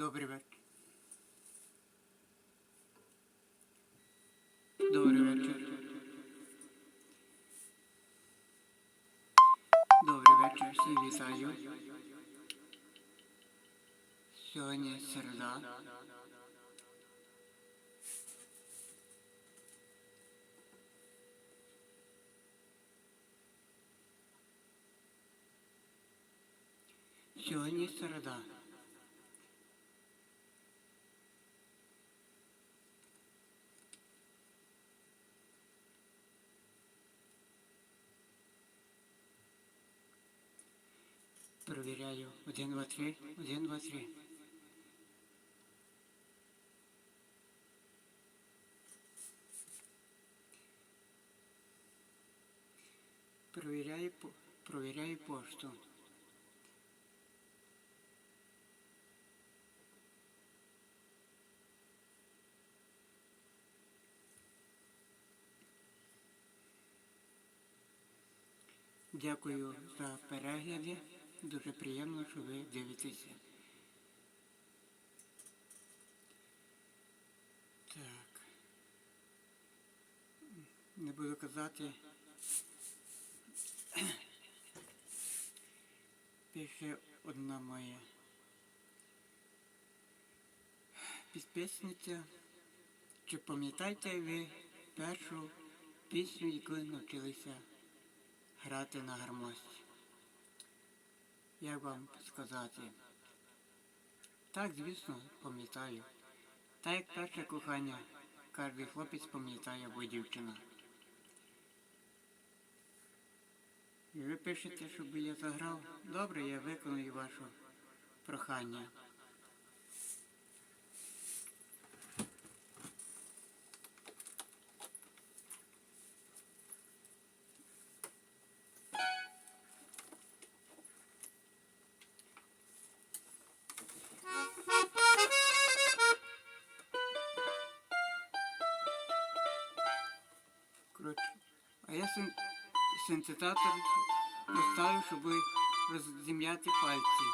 Добрий вечір. Добрий вечір. Добрий вечір, всі вітаю. Сьогодні середа. Сьогодні середа. Провіряю. Один, два, три. Один, два, три. Провіряю, по- провіряю пошту. Дякую за перегляди. Дуже приємно, що ви дивитеся. Так. Не буду казати. Пише одна моя підписниця. Чи пам'ятаєте ви першу пісню, яку навчилися грати на гармошці? Як вам сказати? Так, звісно, пам'ятаю. Так як перше кохання, кожен хлопець пам'ятає або дівчина. І ви пишете, щоб я заграв. Добре, я виконую ваше прохання. А я син- синтезатор поставив, щоб розім'яти пальці.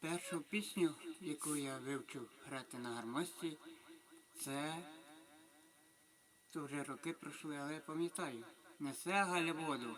Першу пісню, яку я вивчив грати на гармості, це то вже роки пройшли, але я пам'ятаю. Несе Галя воду.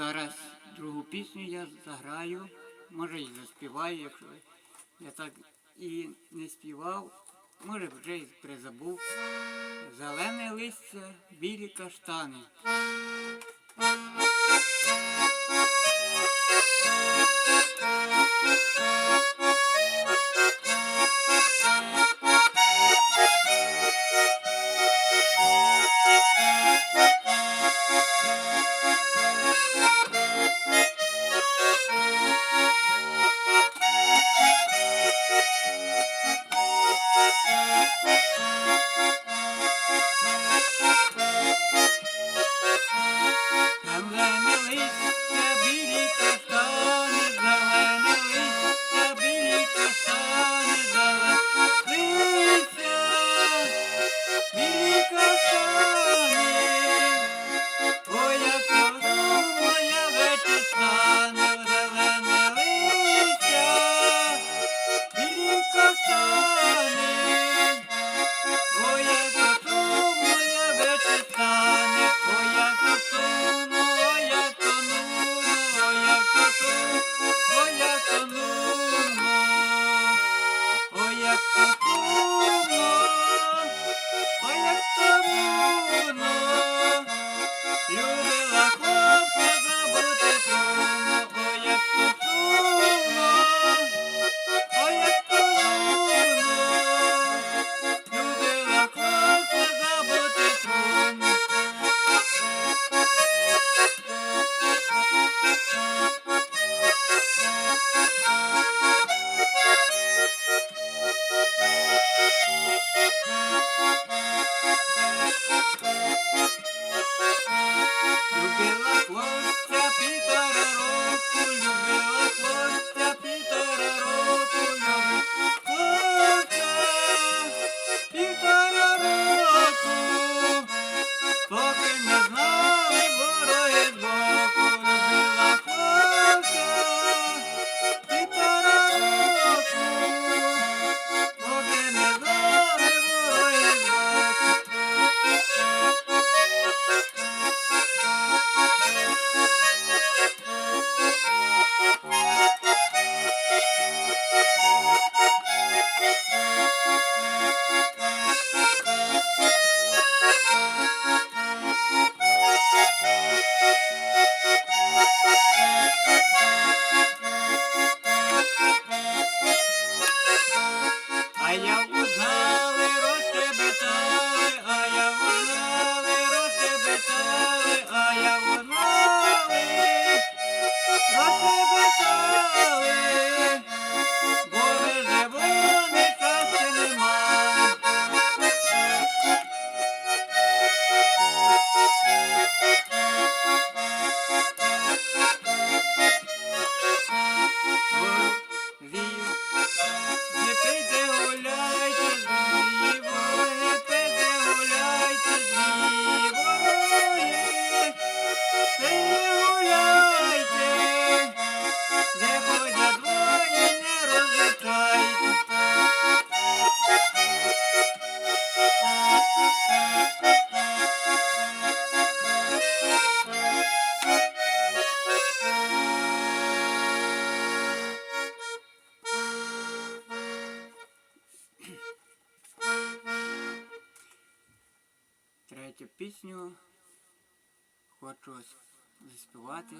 Зараз другу пісню я заграю, може і заспіваю, якщо я так і не співав, може вже і призабув. Зелене листя, білі каштани. знаєте, пісню, хочу заспівати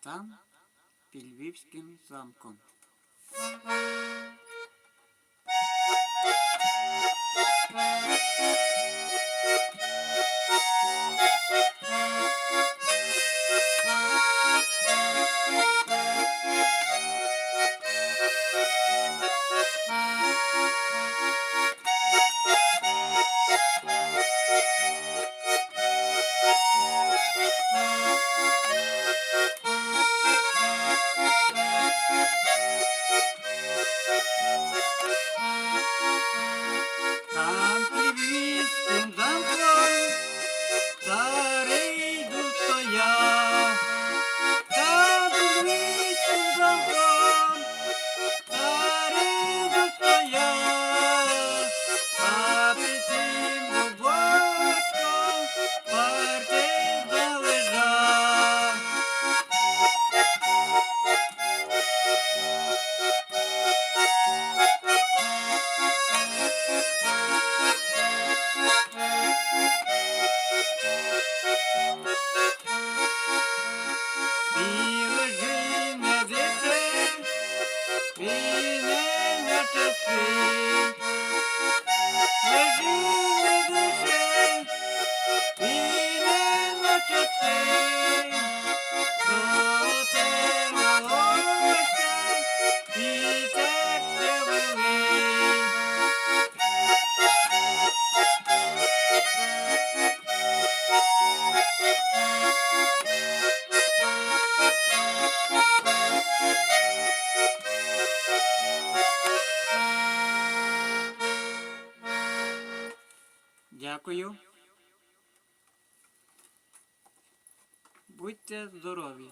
там під Львівським замком. Thank you. Дякую. Будьте здорові.